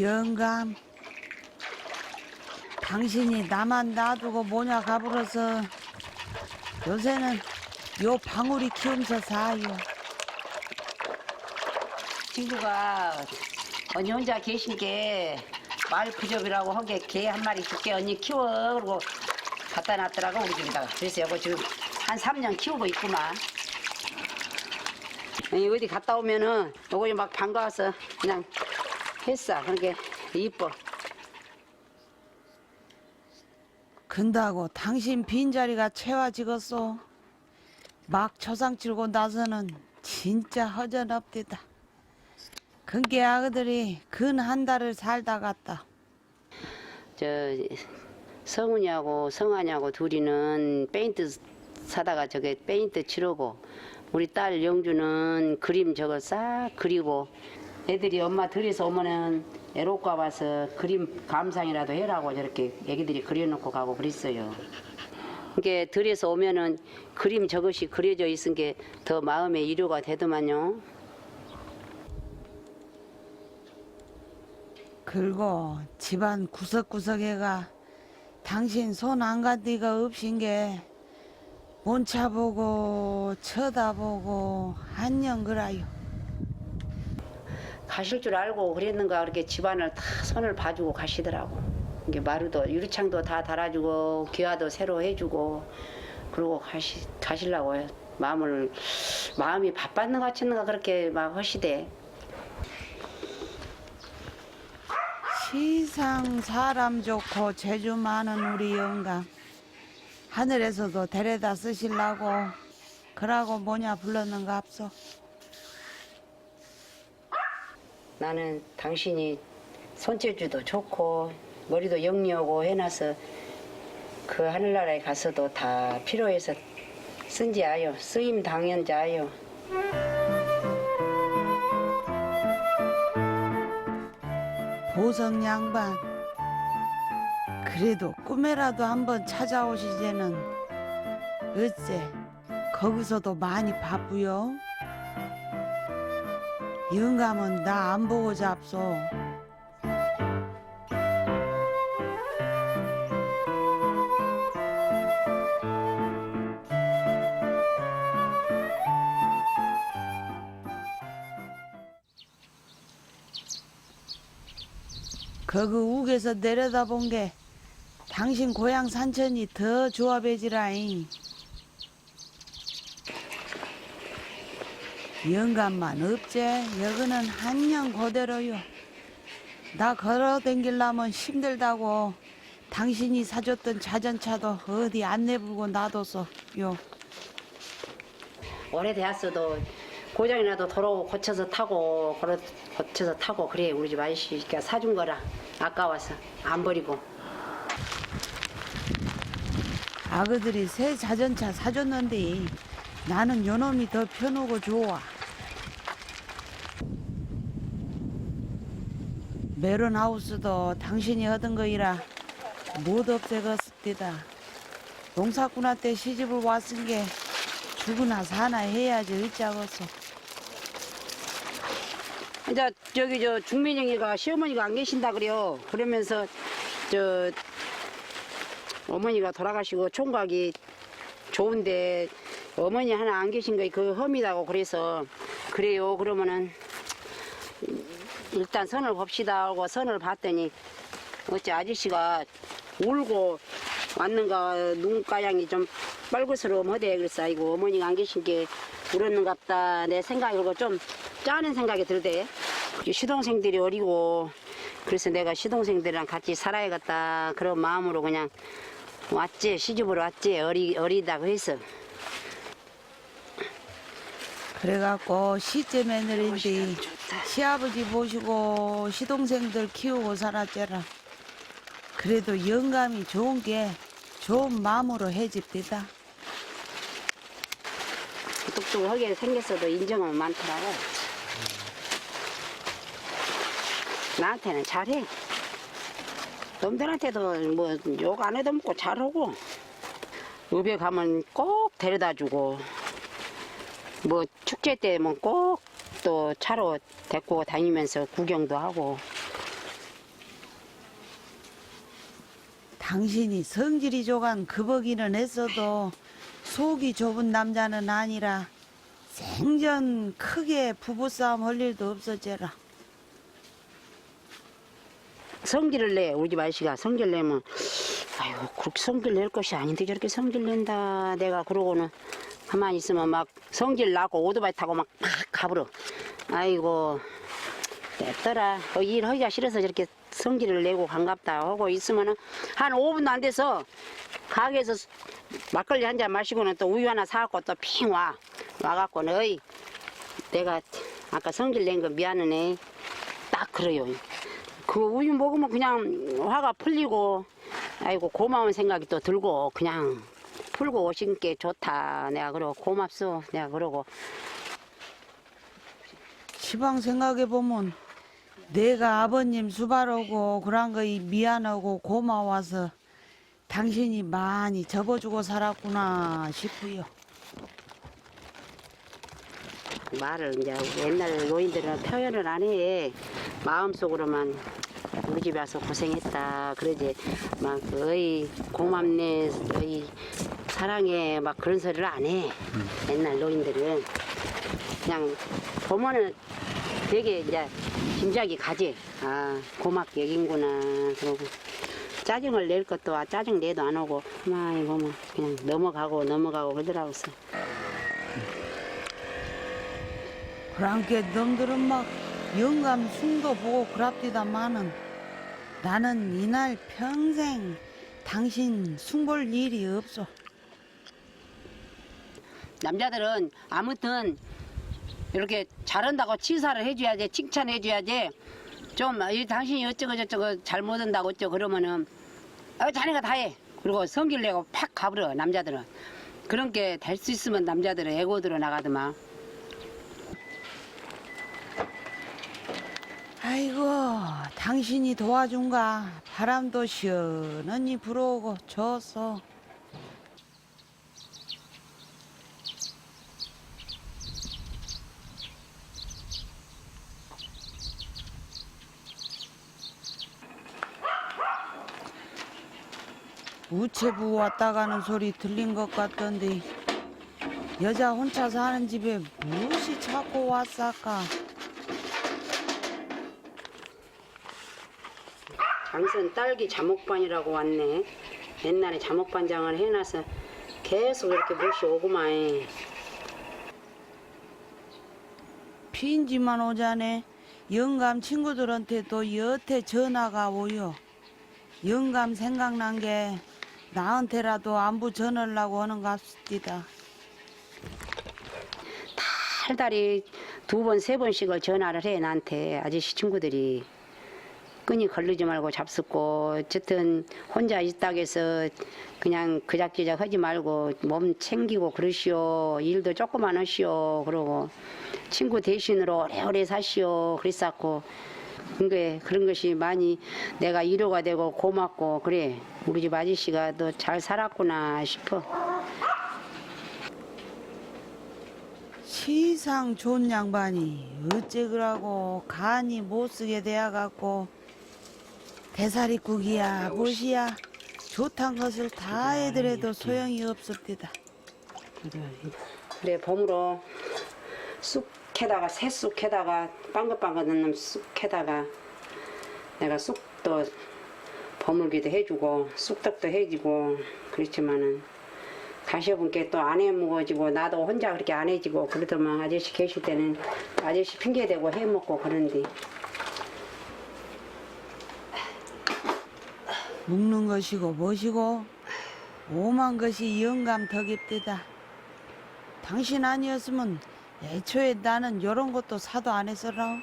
영감 당신이 나만 놔두고 뭐냐 가불어서 요새는 요 방울이 키우면서 사요. 친구가 언니 혼자 계신 게 말 부족이라고 한 게 개 한 마리 줄게. 언니 키워. 그러고 갖다 놨더라고 우리 집에다가. 그래서 여기 지금 한 3년 키우고 있구만. 아니, 어디 갔다 오면은 요거 막 반가워서 그냥 했어 그러게 이뻐. 근다고 당신 빈자리가 채워지겠소? 막 초상 치고 나서는 진짜 허전없디다. 근게 아그들이 근 한 달을 살다 갔다. 저 성훈이하고 성환이하고 둘이는 페인트 사다가 저게 페인트 칠하고 우리 딸 영주는 그림 저거 싹 그리고 애들이 엄마 들에서 오면은 에로과 와서 그림 감상이라도 해라고 저렇게 애기들이 그려놓고 가고 그랬어요. 이게 들에서 오면은 그림 저것이 그려져 있은 게 더 마음의 위로가 되더만요. 그리고 집안 구석구석에가 당신 손 안 간 데가 없인 게 문차 보고 쳐다보고 안녕 그라요 가실 줄 알고 그랬는가 그렇게 집안을 다 손을 봐주고 가시더라고. 이게 마루도 유리창도 다 달아주고 기와도 새로 해주고 그러고 가시 가시려고 마음을 마음이 바빴는 것 같은가 그렇게 막 하시대. 시상 사람 좋고 재주 많은 우리 영감 하늘에서도 데려다 쓰시려고 그러고 뭐냐 불렀는가 앞서 나는 당신이 손재주도 좋고 머리도 영리하고 해놔서 그 하늘나라에 가서도 다 필요해서 쓴지 아요. 쓰임 당연지 아요. 보성 양반 그래도 꿈에라도 한번 찾아오시제는 어째 거기서도 많이 바쁘요 영감은 나 안 보고 잡소 거기 욱에서 내려다본 게 당신 고향 산천이 더 좋아 배지라잉. 영감만 없제 여기는 한년 그대로요. 나 걸어 댕길라면 힘들다고 당신이 사줬던 자전차도 어디 안 내불고 놔뒀어 요. 오래되었어도 고장이라도 도로 고쳐서 타고 걸어 고쳐서 타고 그래 우리 집 아저씨가 사준 거라 아까워서 안 버리고 아그들이 새 자전차 사줬는데 나는 요놈이 더 편하고 좋아. 메론하우스도 당신이 얻은 거이라 못 없애겠습니다. 농사꾼아 때 시집을 왔은 게 죽으나 사나 해야지 어쩌겠어. 이제 저기 저 중민영이가 시어머니가 안 계신다 그래요 그러면서 저 어머니가 돌아가시고 총각이 좋은데 어머니 하나 안 계신 거이 그 험이라고 그래서 그래요 그러면은 일단 선을 봅시다 하고 선을 봤더니 어째 아저씨가 울고 왔는가 눈가양이 좀 빨그스러움하대. 그래서 아이고 어머니가 안 계신 게 울었는갑다. 내 생각이 그리고 좀 짜는 생각이 들대. 시동생들이 어리고 그래서 내가 시동생들이랑 같이 살아야겠다 그런 마음으로 그냥 왔지 시집으로 왔지 어리 어리다고 해서 그래갖고 시째 며느리인데 좋다. 시아버지 모시고 시동생들 키우고 살았잖아. 그래도 영감이 좋은 게 좋은 마음으로 해집디다. 똑똑하게 생겼어도 인정은 많더라고. 나한테는 잘해. 놈들한테도 뭐 욕 안 해도 먹고 잘하고. 읍에 가면 꼭 데려다 주고. 뭐 축제 때면 꼭 또 차로 데리고 다니면서 구경도 하고. 당신이 성질이 조간 그거기는 했어도 속이 좁은 남자는 아니라 생전 크게 부부싸움 할 일도 없어져라. 성질을 내 우리 집 아저씨가 성질 내면 아유 그렇게 성질 낼 것이 아닌데 저렇게 성질 낸다 내가 그러고는 가만히 있으면 막 성질 나고 오토바이 타고 막팍 가버려. 아이고 냈더라. 어, 일 하기가 싫어서 저렇게 성질을 내고 반갑다 하고 있으면은 한 5분도 안 돼서 가게에서 막걸리 한 잔 마시고는 또 우유 하나 사갖고 또 핑 와. 와갖고 너희 내가 아까 성질 낸 거 미안하네. 딱 그래요. 그 우유 먹으면 그냥 화가 풀리고 아이고 고마운 생각이 또 들고 그냥 풀고 오신 게 좋다 내가 그러고 고맙소 내가 그러고 시방 생각해 보면 내가 아버님 수바르고 그런 거 미안하고 고마워서 당신이 많이 접어주고 살았구나 싶어요. 말을 이제 옛날 노인들은 표현을 안 해. 마음속으로만 우리 집에 와서 고생했다. 그러지. 막, 어이, 고맙네. 어이, 사랑해. 막 그런 소리를 안 해. 옛날 노인들은. 그냥 보면은 되게 이제 짐작이 가지. 아, 고맙게 여긴구나. 그러고. 짜증을 낼 것도 아, 짜증 내도 안 오고. 가만히 보면 그냥 넘어가고 넘어가고 그러더라고요. 그랑께 놈들은 막 영감 숨도 보고 그랍디다마는 나는 이날 평생 당신 숨볼 일이 없어. 남자들은 아무튼 이렇게 잘한다고 치사를 해줘야지 칭찬해줘야지 좀이 당신이 어쩌고 저쩌고 잘 못한다고 어쩌고 그러면은 어 자네가 다 해. 그리고 성질 내고 팍 가버려 남자들은. 그런 게 될 수 있으면 남자들은 애고 들어 나가더만. 아이고 당신이 도와준가 바람도 시원하니 불어오고 좋소. 우체부 왔다 가는 소리 들린 것 같던데 여자 혼자 사는 집에 무엇이 자꾸 왔을까? 장선 딸기 자목반이라고 왔네 옛날에 자목반장을 해놔서 계속 이렇게 못이 오구만 피인지만 오자네 영감 친구들한테도 여태 전화가 오요. 영감 생각난 게 나한테라도 안부 전하려고 하는 값입니다. 달달이 두 번, 세 번씩을 전화를 해, 나한테. 아저씨 친구들이. 끈이 걸리지 말고 잡숫고, 어쨌든 혼자 있다고 해서 그냥 그작저작 하지 말고 몸 챙기고 그러시오. 일도 조금만 하시오. 그러고 친구 대신으로 오래오래 사시오. 그랬었고. 그게 그런 것이 많이 내가 위로가 되고 고맙고 그래 우리 집 아저씨가 너 잘 살았구나 싶어. 시상 좋은 양반이 어째 그러고 간이 못 쓰게 되어갖고 대사리국이야 무엇이야 좋단 것을 다 해드려도 소용이 없습니다. 그래 봄으로 쑥에다가 새쑥에다가 빵긋빵긋 넣는 쑥에다가 내가 쑥도 버물기도 해주고 쑥떡도 해주고 그렇지만은 가시어분께 또안 해먹어지고 나도 혼자 그렇게 안 해지고 그러더만 아저씨 계실 때는 아저씨 핑계대고 해먹고 그런데 묵는 것이고 무엇이고 오만 것이 영감 덕입디다. 당신 아니었으면 애초에 나는 요런 것도 사도 안 했어라.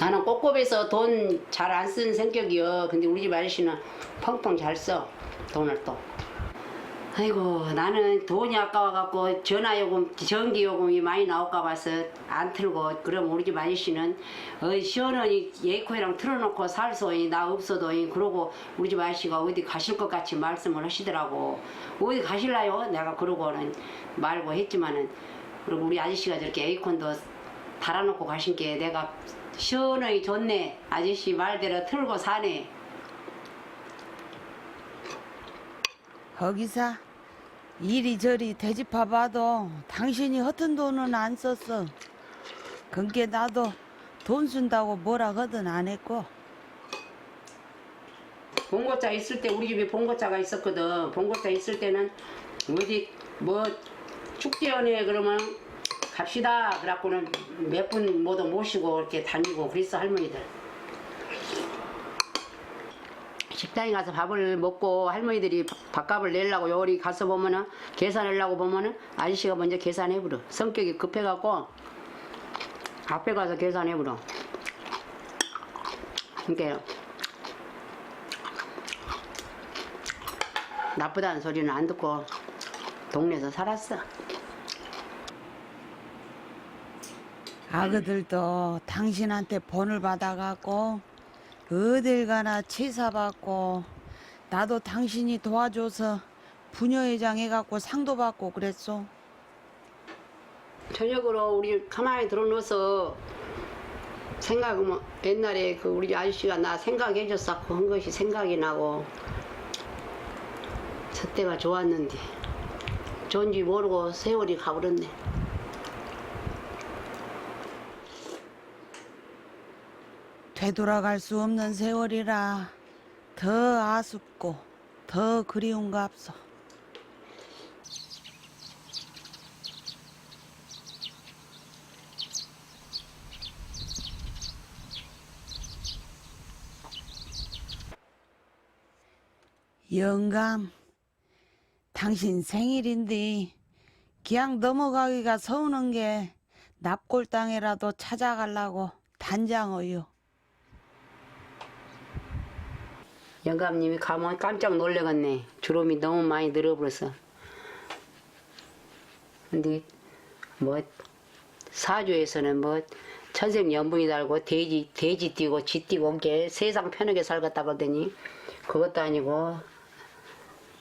나는 꼼꼼해서 돈 잘 안 쓰는 성격이여. 근데 우리 집 아저씨는 펑펑 잘 써. 돈을 또. 아이고 나는 돈이 아까워갖고 전화요금, 전기요금이 많이 나올까 봐서 안 틀고 그럼 우리 집 아저씨는 어, 시원하니 예코이랑 틀어놓고 살소이 나 없어도이 그러고 우리 집 아저씨가 어디 가실 것 같이 말씀을 하시더라고 어디 가실라요? 내가 그러고는 말고 했지만은 그리고 우리 아저씨가 저렇게 에이콘도 달아놓고 가신 게 내가 시원하게 좋네. 아저씨 말대로 틀고 사네. 거기서 이리저리 되짚어 봐도 당신이 허튼 돈은 안 썼어. 그게 나도 돈 쓴다고 뭐라 하든 안 했고. 봉고차 있을 때 우리 집에 봉고차가 있었거든. 봉고차 있을 때는 어디 뭐 축제 연회 그러면 갑시다. 그래갖고는 몇 분 모두 모시고 이렇게 다니고 그랬어 할머니들. 식당에 가서 밥을 먹고 할머니들이 밥- 밥값을 내려고 요리 가서 보면은 계산하려고 보면은 아저씨가 먼저 계산해 버려. 성격이 급해갖고 앞에 가서 계산해 버려. 그러니까 나쁘다는 소리는 안 듣고 동네에서 살았어. 아그들도 당신한테 본을 받아갖고 어딜 가나 치사받고 나도 당신이 도와줘서 부녀회장 해갖고 상도 받고 그랬어. 저녁으로 우리 가만히 들어놓아서 생각하면 옛날에 그 우리 아저씨가 나 생각해줬었고 한 것이 생각이 나고 저 때가 좋았는데 좋은지 모르고 세월이 가버렸네. 되돌아갈 수 없는 세월이라 더 아쉽고 더 그리운갑소. 영감, 당신 생일인데 그냥 넘어가기가 서우는 게 납골 땅이라도 찾아가려고 단장어요. 영감님이 가면 깜짝 놀래겠네. 주름이 너무 많이 늘어버렸어. 근데 뭐 사주에서는 뭐 천생 연분이 달고 돼지 돼지 띠고 쥐 띠고 게 세상 편하게 살겠다 그러더니 그것도 아니고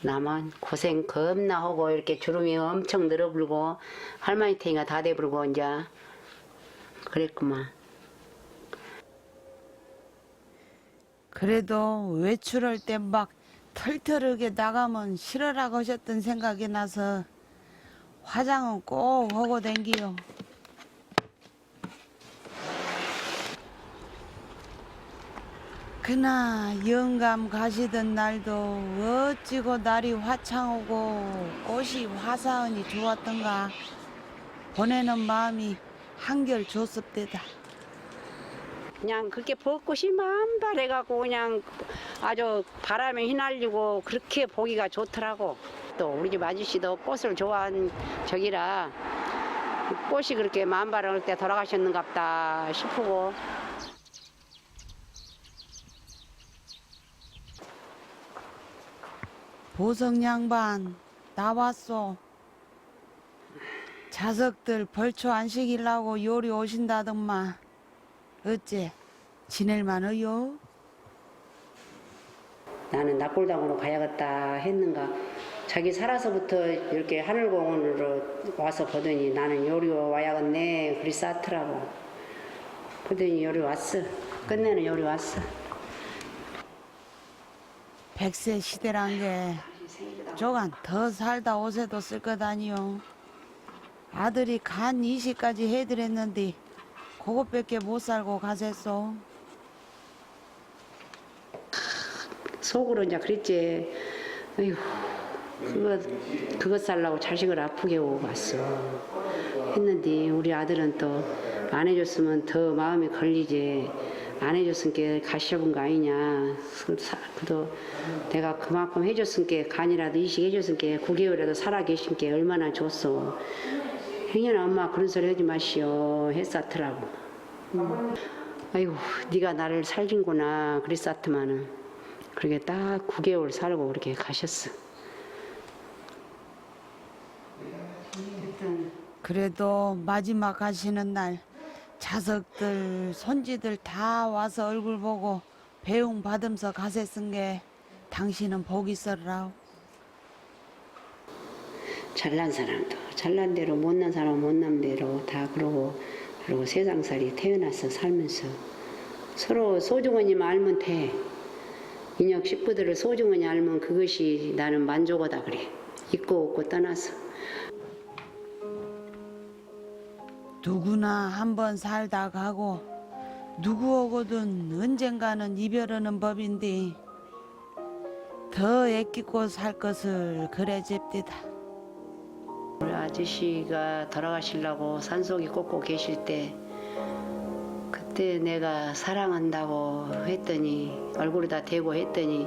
나만 고생 겁나 하고 이렇게 주름이 엄청 늘어불고 할머니 태이가 다 돼버리고 이제 그랬구만. 그래도 외출할 때 막 털털하게 나가면 싫어라고 하셨던 생각이 나서 화장은 꼭 하고 댕기요. 그나 영감 가시던 날도 어찌고 날이 화창하고 꽃이 화사하니 좋았던가 보내는 마음이 한결 좋습대다. 그냥 그렇게 벚꽃이 만발해갖고 그냥 아주 바람에 휘날리고 그렇게 보기가 좋더라고. 또 우리 집 아저씨도 꽃을 좋아한 적이라 꽃이 그렇게 만발할 때 돌아가셨는갑다 싶고 보성 양반 나왔소. 자석들 벌초 안 시키려고 요리 오신다더만 어째 지낼만 어요? 나는 납골당으로 가야겠다 했는가. 자기 살아서부터 이렇게 하늘공원으로 와서 보더니 나는 요리 와야겠네. 그리 싸더라고. 그러더니 요리 왔어. 끝내는 요리 왔어. 백세 시대란 게 조간 더 살다 옷에도 쓸 것 아니요. 아들이 간 이시까지 해드렸는데 그것밖에 못 살고 가셨소. 속으로 이제 그랬지. 어휴, 그거, 그것 살라고 자식을 아프게 오고 갔어. 했는데 우리 아들은 또 안 해줬으면 더 마음이 걸리지. 안 해줬으니까 가셔본 거 아니냐. 그 사- 그도 내가 그만큼 해줬으니까 간이라도 이식 해줬으니까 9개월이라도 살아 계신 게 얼마나 좋소. 행여나 엄마 그런 소리 하지 마시오. 했었더라고. 음. 아이고 네가 나를 살긴구나 그랬었더만은 그렇게 딱 9개월 살고 그렇게 가셨어. 그래도 마지막 가시는 날 자석들 손지들 다 와서 얼굴 보고 배웅 받으면서 가셨은 게 당신은 복이 있어라. 잘난 사람도 잘난 대로 못난 사람 못난 대로 다 그러고 그리고 세상살이 태어나서 살면서 서로 소중하니 알면 돼. 인역 식구들을 소중하니 알면 그것이 나는 만족하다 그래. 있고 없고 떠나서. 누구나 한번 살다 가고 누구하고든 언젠가는 이별하는 법인데 더 애끼고 살 것을 그래 잽디다. 아저씨가 돌아가시려고 산속에 꽂고 계실 때 그때 내가 사랑한다고 했더니 얼굴에다 대고 했더니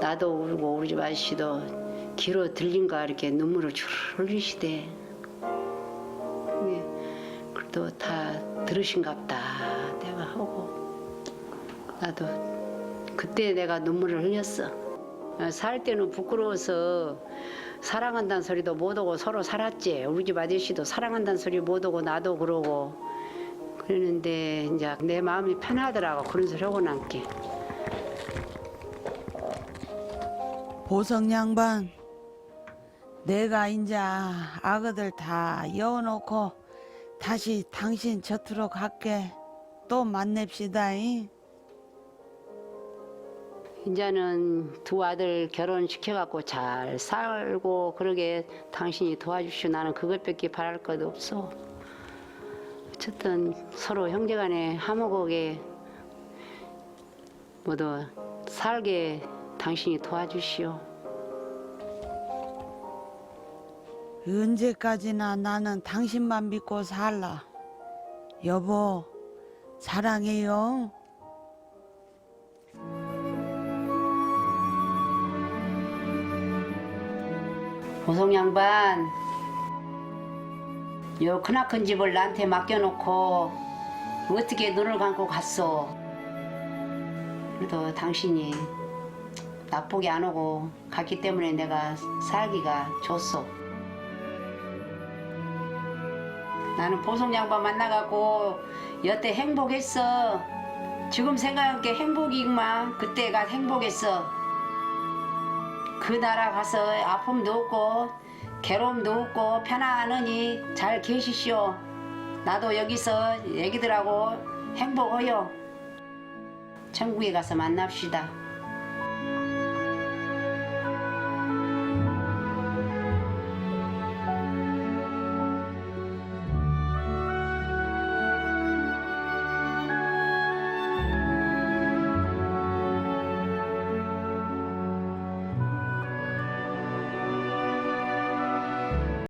나도 울고 우리 집 아저씨도 귀로 들린가 이렇게 눈물을 줄 흘리시대. 예, 그래도 다 들으신갑다 내가 하고 나도 그때 내가 눈물을 흘렸어. 어, 살 때는 부끄러워서 사랑한다는 소리도 못 오고 서로 살았지. 우리 집 아저씨도 사랑한다는 소리 못 오고 나도 그러고 그러는데 이제 내 마음이 편하더라고 그런 소리 하고 남게. 보성 양반, 내가 이제 아그들 다 여워놓고 다시 당신 곁으로 갈게. 또 만납시다. 잉? 이제는 두 아들 결혼시켜갖고 잘 살고 그러게 당신이 도와주시오. 나는 그것밖에 바랄 것 없어. 어쨌든 서로 형제간에 화목하게 모두 살게 당신이 도와주시오. 언제까지나 나는 당신만 믿고 살라. 여보, 사랑해요. 보성 양반, 요 크나큰 집을 나한테 맡겨놓고 어떻게 눈을 감고 갔어? 그래도 당신이 나쁘게 안 오고 갔기 때문에 내가 살기가 좋소. 나는 보성 양반 만나갖고 여태 행복했어. 지금 생각한 게 행복이구만. 그때가 행복했어. 그 나라 가서 아픔도 없고 괴로움도 없고 편안하니 잘 계시시오. 나도 여기서 애기들하고 행복해요. 천국에 가서 만납시다.